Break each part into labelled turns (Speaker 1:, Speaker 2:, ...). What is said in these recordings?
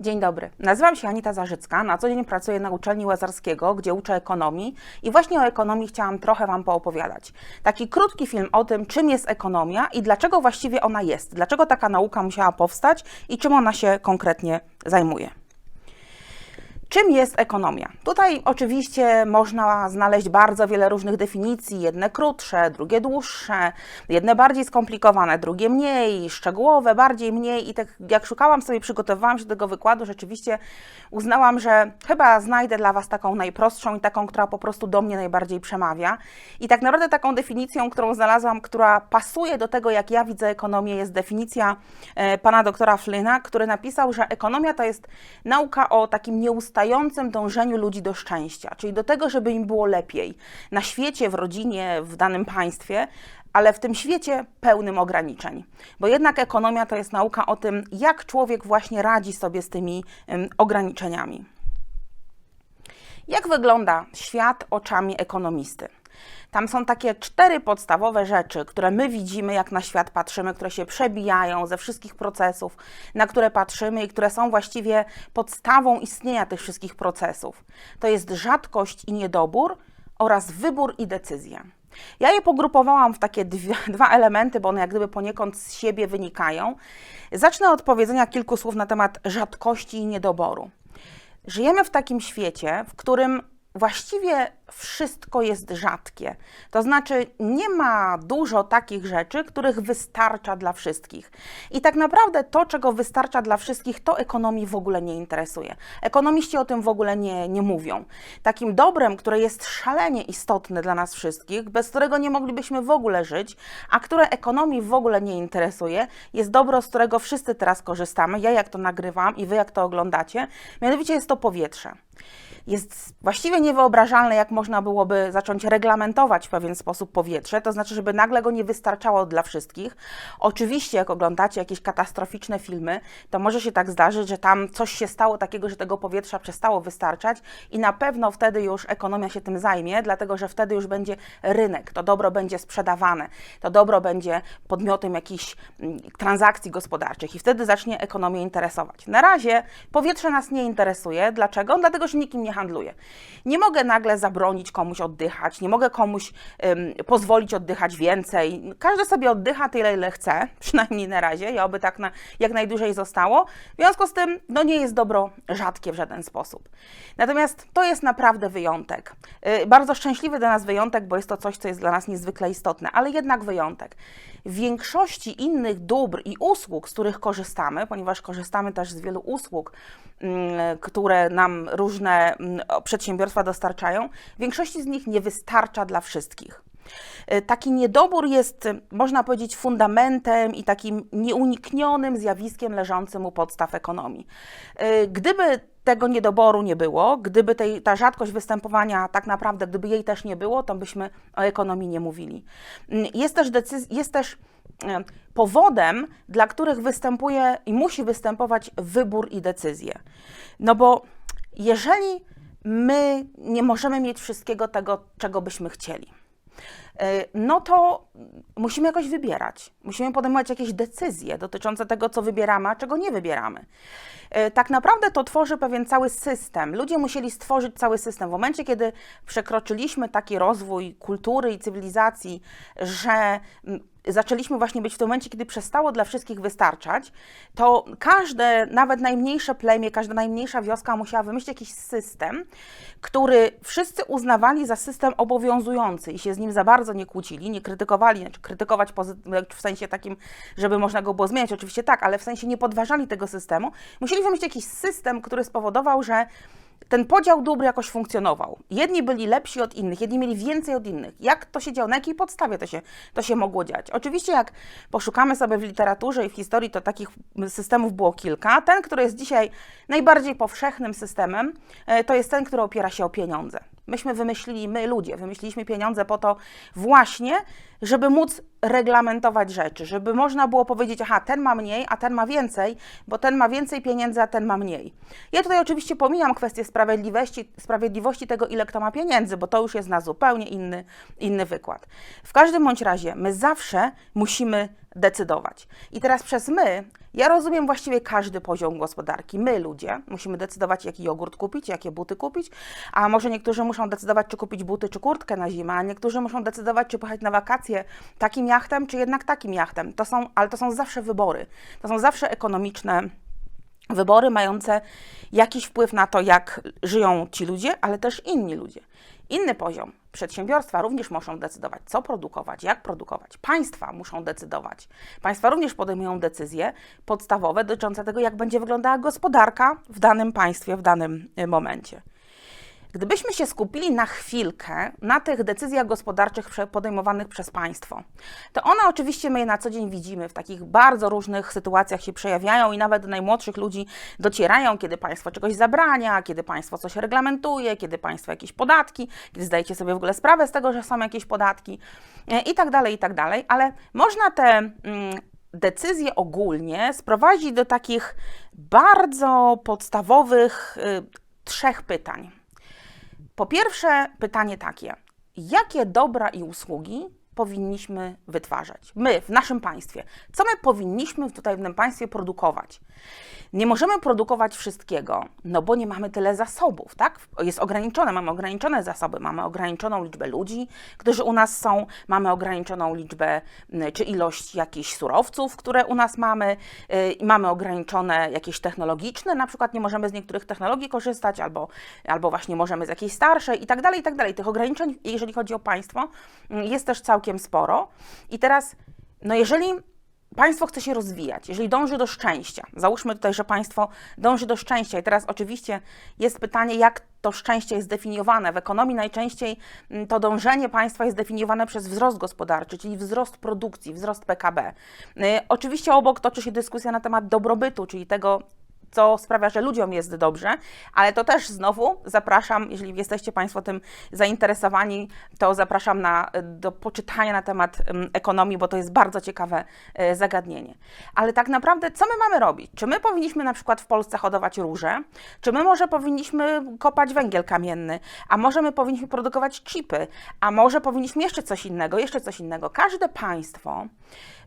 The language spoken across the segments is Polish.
Speaker 1: Dzień dobry, nazywam się Anita Zarzycka, na co dzień pracuję na uczelni Łazarskiego, gdzie uczę ekonomii i właśnie o ekonomii chciałam trochę Wam poopowiadać. Taki krótki film o tym, czym jest ekonomia i dlaczego właściwie ona jest, dlaczego taka nauka musiała powstać i czym ona się konkretnie zajmuje. Czym jest ekonomia? Tutaj oczywiście można znaleźć bardzo wiele różnych definicji, jedne krótsze, drugie dłuższe, jedne bardziej skomplikowane, drugie mniej, szczegółowe, bardziej mniej i tak jak szukałam sobie, przygotowywałam się do tego wykładu, rzeczywiście uznałam, że chyba znajdę dla Was taką najprostszą i taką, która po prostu do mnie najbardziej przemawia. I tak naprawdę taką definicją, którą znalazłam, która pasuje do tego, jak ja widzę ekonomię, jest definicja e, pana doktora Flyna, który napisał, że ekonomia to jest nauka o takim nieustającym dążeniu ludzi do szczęścia, czyli do tego, żeby im było lepiej na świecie, w rodzinie, w danym państwie, ale w tym świecie pełnym ograniczeń. Bo jednak ekonomia to jest nauka o tym, jak człowiek właśnie radzi sobie z tymi em, ograniczeniami. Jak wygląda świat oczami ekonomisty? Tam są takie cztery podstawowe rzeczy, które my widzimy, jak na świat patrzymy, które się przebijają ze wszystkich procesów, na które patrzymy i które są właściwie podstawą istnienia tych wszystkich procesów. To jest rzadkość i niedobór oraz wybór i decyzja. Ja je pogrupowałam w takie dwie, dwa elementy, bo one jak gdyby poniekąd z siebie wynikają. Zacznę od powiedzenia kilku słów na temat rzadkości i niedoboru. Żyjemy w takim świecie, w którym właściwie wszystko jest rzadkie. To znaczy, nie ma dużo takich rzeczy, których wystarcza dla wszystkich. I tak naprawdę to, czego wystarcza dla wszystkich, to ekonomii w ogóle nie interesuje. Ekonomiści o tym w ogóle nie, nie mówią. Takim dobrem, które jest szalenie istotne dla nas wszystkich, bez którego nie moglibyśmy w ogóle żyć, a które ekonomii w ogóle nie interesuje, jest dobro, z którego wszyscy teraz korzystamy. Ja jak to nagrywam i wy jak to oglądacie, mianowicie jest to powietrze jest właściwie niewyobrażalne, jak można byłoby zacząć reglamentować w pewien sposób powietrze, to znaczy, żeby nagle go nie wystarczało dla wszystkich. Oczywiście, jak oglądacie jakieś katastroficzne filmy, to może się tak zdarzyć, że tam coś się stało takiego, że tego powietrza przestało wystarczać i na pewno wtedy już ekonomia się tym zajmie, dlatego że wtedy już będzie rynek, to dobro będzie sprzedawane, to dobro będzie podmiotem jakichś mm, transakcji gospodarczych i wtedy zacznie ekonomię interesować. Na razie powietrze nas nie interesuje. Dlaczego? Dlatego, że nikim nie handluje. Nie mogę nagle zabronić komuś oddychać, nie mogę komuś ym, pozwolić oddychać więcej. Każdy sobie oddycha tyle, ile chce, przynajmniej na razie, ja oby tak na, jak najdłużej zostało. W związku z tym, no nie jest dobro rzadkie w żaden sposób. Natomiast to jest naprawdę wyjątek. Yy, bardzo szczęśliwy dla nas wyjątek, bo jest to coś, co jest dla nas niezwykle istotne, ale jednak wyjątek. W większości innych dóbr i usług, z których korzystamy, ponieważ korzystamy też z wielu usług, które nam różne mm, przedsiębiorstwa dostarczają, większości z nich nie wystarcza dla wszystkich. Y, Taki niedobór jest, y, można powiedzieć, fundamentem i takim nieuniknionym zjawiskiem leżącym u podstaw ekonomii. Y, Gdyby tego niedoboru nie było, gdyby tej, ta rzadkość występowania tak naprawdę, gdyby jej też nie było, to byśmy o ekonomii nie mówili. Mm, Jest też, decyz- jest też e, powodem, dla których występuje i musi występować wybór i decyzje. No bo jeżeli my nie możemy mieć wszystkiego tego, czego byśmy chcieli, e, no to musimy jakoś wybierać. Musimy podejmować jakieś decyzje dotyczące tego, co wybieramy, a czego nie wybieramy. E, Tak naprawdę to tworzy pewien cały system. Ludzie musieli stworzyć cały system. W momencie, kiedy przekroczyliśmy taki rozwój kultury i cywilizacji, że zaczęliśmy właśnie być w tym momencie, kiedy przestało dla wszystkich wystarczać, to każde, nawet najmniejsze plemię, każda najmniejsza wioska musiała wymyślić jakiś system, który wszyscy uznawali za system obowiązujący i się z nim za bardzo nie kłócili, nie krytykowali, znaczy krytykować w sensie takim, żeby można go było zmieniać, oczywiście tak, ale w sensie nie podważali tego systemu. Musieli wymyślić jakiś system, który spowodował, że ten podział dóbr jakoś funkcjonował. Jedni byli lepsi od innych, jedni mieli więcej od innych. Jak to się działo? Na jakiej podstawie to się, to się mogło dziać? Oczywiście, jak poszukamy sobie w literaturze i w historii, to takich systemów było kilka. Ten, który jest dzisiaj najbardziej powszechnym systemem, e, to jest ten, który opiera się o pieniądze. Myśmy wymyślili, my ludzie, wymyśliliśmy pieniądze po to właśnie, żeby móc reglamentować rzeczy, żeby można było powiedzieć, aha, ten ma mniej, a ten ma więcej, bo ten ma więcej pieniędzy, a ten ma mniej. Ja tutaj oczywiście pomijam kwestię sprawiedliwości, sprawiedliwości tego, ile kto ma pieniędzy, bo to już jest na zupełnie inny, inny wykład. W każdym bądź razie, my zawsze musimy decydować. I teraz przez my, ja rozumiem właściwie każdy poziom gospodarki. My, ludzie, musimy decydować, jaki jogurt kupić, jakie buty kupić, a może niektórzy muszą decydować, czy kupić buty, czy kurtkę na zimę, a niektórzy muszą decydować, czy pojechać na wakacje takim jachtem, czy jednak takim jachtem. To są, ale to są zawsze wybory. To są zawsze ekonomiczne wybory mające jakiś wpływ na to, jak żyją ci ludzie, ale też inni ludzie. Inny poziom. Przedsiębiorstwa również muszą decydować, co produkować, jak produkować. Państwa muszą decydować. Państwa również podejmują decyzje podstawowe dotyczące tego, jak będzie wyglądała gospodarka w danym państwie, w danym y, momencie. Gdybyśmy się skupili na chwilkę na tych decyzjach gospodarczych podejmowanych przez państwo, to one oczywiście my je na co dzień widzimy, w takich bardzo różnych sytuacjach się przejawiają i nawet do najmłodszych ludzi docierają, kiedy państwo czegoś zabrania, kiedy państwo coś reglamentuje, kiedy państwo jakieś podatki, kiedy zdajecie sobie w ogóle sprawę z tego, że są jakieś podatki e, i tak dalej, i tak dalej, ale można te mm, decyzje ogólnie sprowadzić do takich bardzo podstawowych y, trzech pytań. Po pierwsze, pytanie takie: jakie dobra i usługi powinniśmy wytwarzać? My w naszym państwie. Co my powinniśmy tutaj w tym państwie produkować? Nie możemy produkować wszystkiego, no bo nie mamy tyle zasobów, tak? Jest ograniczone, mamy ograniczone zasoby, mamy ograniczoną liczbę ludzi, którzy u nas są, mamy ograniczoną liczbę czy ilość jakichś surowców, które u nas mamy, y, i mamy ograniczone jakieś technologiczne, na przykład nie możemy z niektórych technologii korzystać, albo, albo właśnie możemy z jakiejś starszej i tak dalej, i tak dalej. Tych ograniczeń, jeżeli chodzi o państwo, jest też całkiem sporo. I teraz, no jeżeli państwo chce się rozwijać, jeżeli dąży do szczęścia, załóżmy tutaj, że państwo dąży do szczęścia i teraz oczywiście jest pytanie, jak to szczęście jest definiowane. W ekonomii najczęściej mm, to dążenie państwa jest definiowane przez wzrost gospodarczy, czyli wzrost produkcji, wzrost PKB. Y, Oczywiście obok toczy się dyskusja na temat dobrobytu, czyli tego, co sprawia, że ludziom jest dobrze, ale to też znowu zapraszam, jeżeli jesteście Państwo tym zainteresowani, to zapraszam na, do poczytania na temat em, ekonomii, bo to jest bardzo ciekawe e, zagadnienie. Ale tak naprawdę, co my mamy robić? Czy my powinniśmy na przykład w Polsce hodować róże? Czy my może powinniśmy kopać węgiel kamienny? A może my powinniśmy produkować chipy? A może powinniśmy jeszcze coś innego, jeszcze coś innego? Każde państwo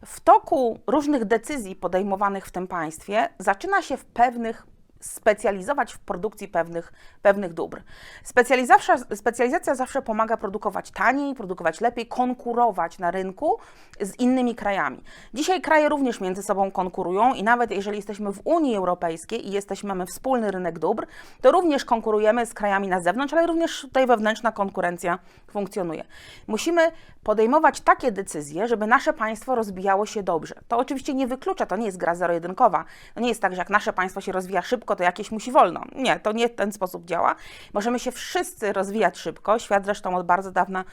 Speaker 1: w toku różnych decyzji podejmowanych w tym państwie zaczyna się w pewnych specjalizować w produkcji pewnych, pewnych dóbr. Specjalizacja, specjalizacja zawsze pomaga produkować taniej, produkować lepiej, konkurować na rynku z innymi krajami. Dzisiaj kraje również między sobą konkurują i nawet jeżeli jesteśmy w Unii Europejskiej i jesteśmy, mamy wspólny rynek dóbr, to również konkurujemy z krajami na zewnątrz, ale również tutaj wewnętrzna konkurencja funkcjonuje. Musimy podejmować takie decyzje, żeby nasze państwo rozwijało się dobrze. To oczywiście nie wyklucza, to nie jest gra zero-jedynkowa. To nie jest tak, że jak nasze państwo się rozwija szybko, to jakieś musi wolno. Nie, to nie ten sposób działa. Możemy się wszyscy rozwijać szybko. Świat zresztą od bardzo dawna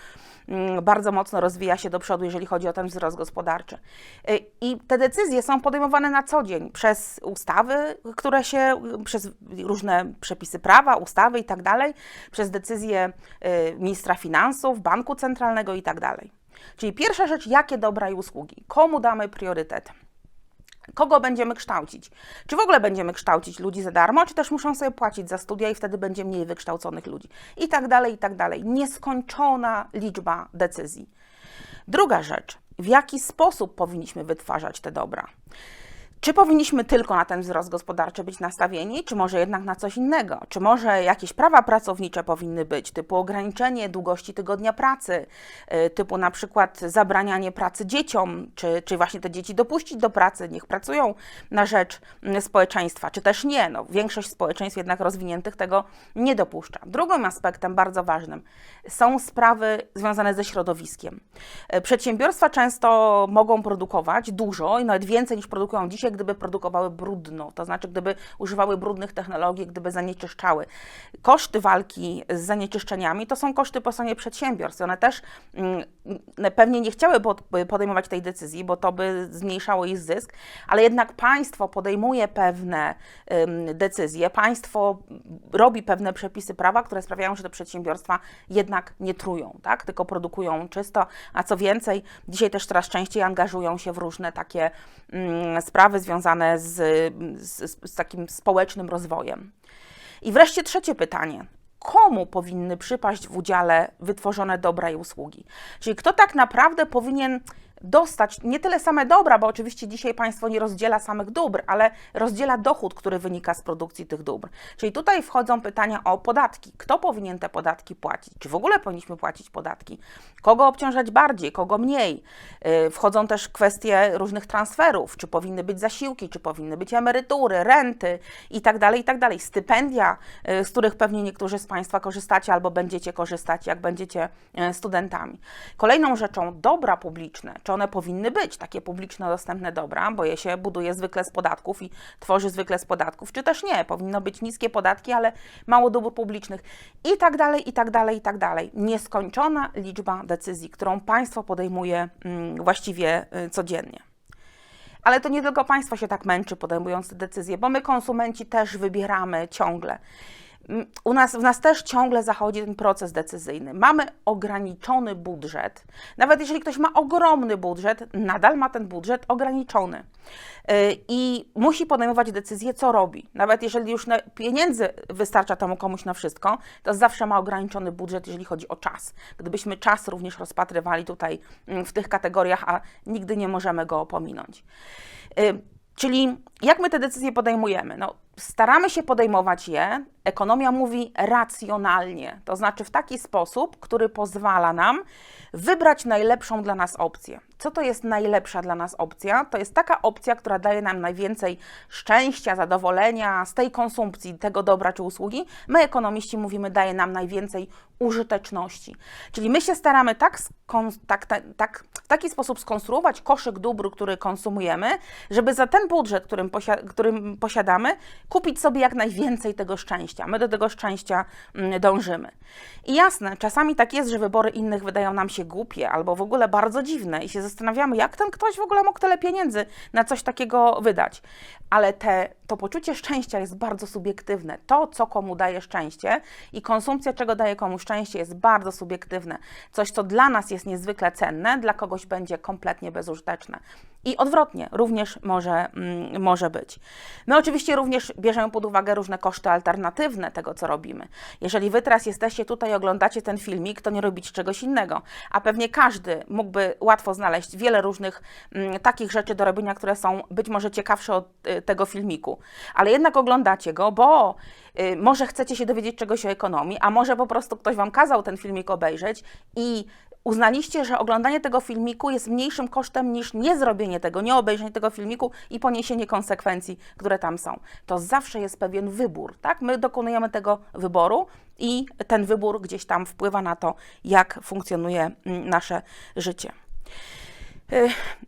Speaker 1: mm, bardzo mocno rozwija się do przodu, jeżeli chodzi o ten wzrost gospodarczy. Y, I te decyzje są podejmowane na co dzień przez ustawy, które się, przez różne przepisy prawa, ustawy i tak dalej, przez decyzje y, ministra finansów, banku centralnego i tak dalej. Czyli pierwsza rzecz, jakie dobra i usługi, komu damy priorytet. Kogo będziemy kształcić? Czy w ogóle będziemy kształcić ludzi za darmo, czy też muszą sobie płacić za studia i wtedy będzie mniej wykształconych ludzi? I tak dalej, i tak dalej. Nieskończona liczba decyzji. Druga rzecz, w jaki sposób powinniśmy wytwarzać te dobra? Czy powinniśmy tylko na ten wzrost gospodarczy być nastawieni, czy może jednak na coś innego? Czy może jakieś prawa pracownicze powinny być, typu ograniczenie długości tygodnia pracy, y, typu na przykład zabranianie pracy dzieciom, czy, czy właśnie te dzieci dopuścić do pracy, niech pracują na rzecz mm, społeczeństwa, czy też nie. No, większość społeczeństw jednak rozwiniętych tego nie dopuszcza. Drugim aspektem bardzo ważnym są sprawy związane ze środowiskiem. Y, Przedsiębiorstwa często mogą produkować dużo nawet więcej niż produkują dzisiaj, technologie, gdyby produkowały brudno, to znaczy gdyby używały brudnych technologii, gdyby zanieczyszczały. Koszty walki z zanieczyszczeniami to są koszty po stronie przedsiębiorstw. One też mm, pewnie nie chciały pod- podejmować tej decyzji, bo to by zmniejszało ich zysk, ale jednak państwo podejmuje pewne decyzje, państwo robi pewne przepisy prawa, które sprawiają, że te przedsiębiorstwa jednak nie trują, tak? tylko produkują czysto, a co więcej, dzisiaj też coraz częściej angażują się w różne takie mm, sprawy związane z, z, z takim społecznym rozwojem. I wreszcie trzecie pytanie. Komu powinny przypaść w udziale wytworzone dobra i usługi? Czyli kto tak naprawdę powinien dostać nie tyle same dobra, bo oczywiście dzisiaj państwo nie rozdziela samych dóbr, ale rozdziela dochód, który wynika z produkcji tych dóbr. Czyli tutaj wchodzą pytania o podatki. Kto powinien te podatki płacić? Czy w ogóle powinniśmy płacić podatki? Kogo obciążać bardziej, kogo mniej? Yy, Wchodzą też kwestie różnych transferów, czy powinny być zasiłki, czy powinny być emerytury, renty i tak dalej, i tak. Stypendia, yy, z których pewnie niektórzy z Państwa korzystacie albo będziecie korzystać, jak będziecie yy, studentami. Kolejną rzeczą dobra publiczne, czy one powinny być takie publiczno dostępne dobra, bo je się buduje zwykle z podatków i tworzy zwykle z podatków, czy też nie, powinno być niskie podatki, ale mało dóbr publicznych i tak dalej, i tak dalej, i tak dalej. Nieskończona liczba decyzji, którą państwo podejmuje mm, właściwie y, codziennie. Ale to nie tylko państwo się tak męczy podejmując te decyzje, bo my konsumenci też wybieramy ciągle. U nas, w nas też ciągle zachodzi ten proces decyzyjny. Mamy ograniczony budżet. Nawet jeżeli ktoś ma ogromny budżet, nadal ma ten budżet ograniczony. Yy, I musi podejmować decyzję, co robi. Nawet jeżeli już pieniędzy wystarcza temu komuś na wszystko, to zawsze ma ograniczony budżet, jeżeli chodzi o czas. Gdybyśmy czas również rozpatrywali tutaj mm, w tych kategoriach, a nigdy nie możemy go pominąć. Czyli jak my te decyzje podejmujemy? No, staramy się podejmować je, ekonomia mówi racjonalnie, to znaczy w taki sposób, który pozwala nam wybrać najlepszą dla nas opcję. Co to jest najlepsza dla nas opcja? To jest taka opcja, która daje nam najwięcej szczęścia, zadowolenia z tej konsumpcji tego dobra czy usługi. My, ekonomiści, mówimy, daje nam najwięcej użyteczności. Czyli my się staramy tak, tak, tak, tak, w taki sposób skonstruować koszyk dóbr, który konsumujemy, żeby za ten budżet, którym, posia- którym posiadamy, kupić sobie jak najwięcej tego szczęścia. My do tego szczęścia mm, dążymy. I jasne, czasami tak jest, że wybory innych wydają nam się głupie albo w ogóle bardzo dziwne i się zastanawiamy, jak ten ktoś w ogóle mógł tyle pieniędzy na coś takiego wydać. Ale te, to poczucie szczęścia jest bardzo subiektywne. To, co komu daje szczęście i konsumpcja, czego daje komu szczęście, jest bardzo subiektywne. Coś, co dla nas jest niezwykle cenne, dla kogoś będzie kompletnie bezużyteczne. I odwrotnie, również może, mm, może być. My oczywiście również bierzemy pod uwagę różne koszty alternatywne tego, co robimy. Jeżeli Wy teraz jesteście tutaj oglądacie ten filmik, to nie robicie czegoś innego. A pewnie każdy mógłby łatwo znaleźć wiele różnych mm, takich rzeczy do robienia, które są być może ciekawsze od y, tego filmiku. Ale jednak oglądacie go, bo y, może chcecie się dowiedzieć czegoś o ekonomii, a może po prostu ktoś Wam kazał ten filmik obejrzeć i uznaliście, że oglądanie tego filmiku jest mniejszym kosztem niż nie zrobienie tego, nie obejrzenie tego filmiku i poniesienie konsekwencji, które tam są. To zawsze jest pewien wybór, tak? My dokonujemy tego wyboru i ten wybór gdzieś tam wpływa na to, jak funkcjonuje mm, nasze życie.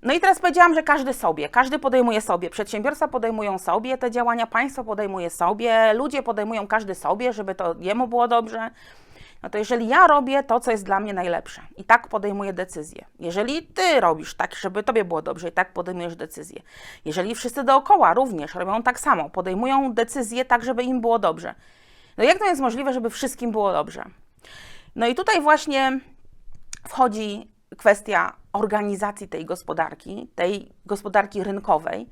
Speaker 1: No i teraz powiedziałam, że każdy sobie, każdy podejmuje sobie, przedsiębiorstwa podejmują sobie te działania, państwo podejmuje sobie, ludzie podejmują każdy sobie, żeby to jemu było dobrze. No to jeżeli ja robię to, co jest dla mnie najlepsze i tak podejmuję decyzję, jeżeli ty robisz tak, żeby tobie było dobrze i tak podejmujesz decyzję, jeżeli wszyscy dookoła również robią tak samo, podejmują decyzje tak, żeby im było dobrze, no jak to jest możliwe, żeby wszystkim było dobrze? No i tutaj właśnie wchodzi kwestia organizacji tej gospodarki, tej gospodarki rynkowej.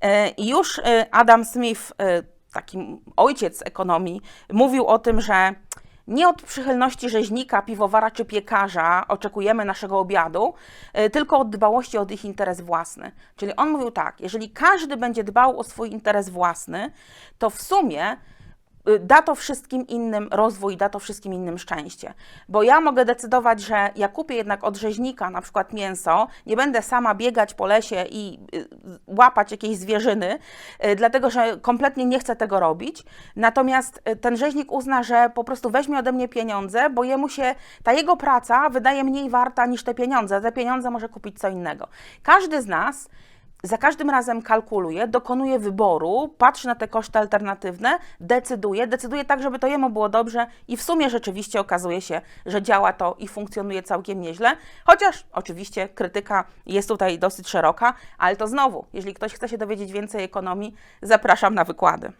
Speaker 1: E, I już e, Adam Smith, e, taki ojciec ekonomii, mówił o tym, że nie od przychylności rzeźnika, piwowara czy piekarza oczekujemy naszego obiadu, e, tylko od dbałości o ich interes własny. Czyli on mówił tak, jeżeli każdy będzie dbał o swój interes własny, to w sumie da to wszystkim innym rozwój, da to wszystkim innym szczęście. Bo ja mogę decydować, że ja kupię jednak od rzeźnika na przykład mięso, nie będę sama biegać po lesie i y, łapać jakiejś zwierzyny, y, dlatego że kompletnie nie chcę tego robić. Natomiast y, ten rzeźnik uzna, że po prostu weźmie ode mnie pieniądze, bo jemu się ta jego praca wydaje mniej warta niż te pieniądze. Te pieniądze może kupić co innego. Każdy z nas za każdym razem kalkuluje, dokonuje wyboru, patrzy na te koszty alternatywne, decyduje, decyduje tak, żeby to jemu było dobrze i w sumie rzeczywiście okazuje się, że działa to i funkcjonuje całkiem nieźle. Chociaż oczywiście krytyka jest tutaj dosyć szeroka, ale to znowu, jeżeli ktoś chce się dowiedzieć więcej ekonomii, zapraszam na wykłady.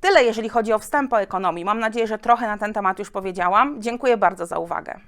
Speaker 1: Tyle, jeżeli chodzi o wstęp o ekonomii. Mam nadzieję, że trochę na ten temat już powiedziałam. Dziękuję bardzo za uwagę.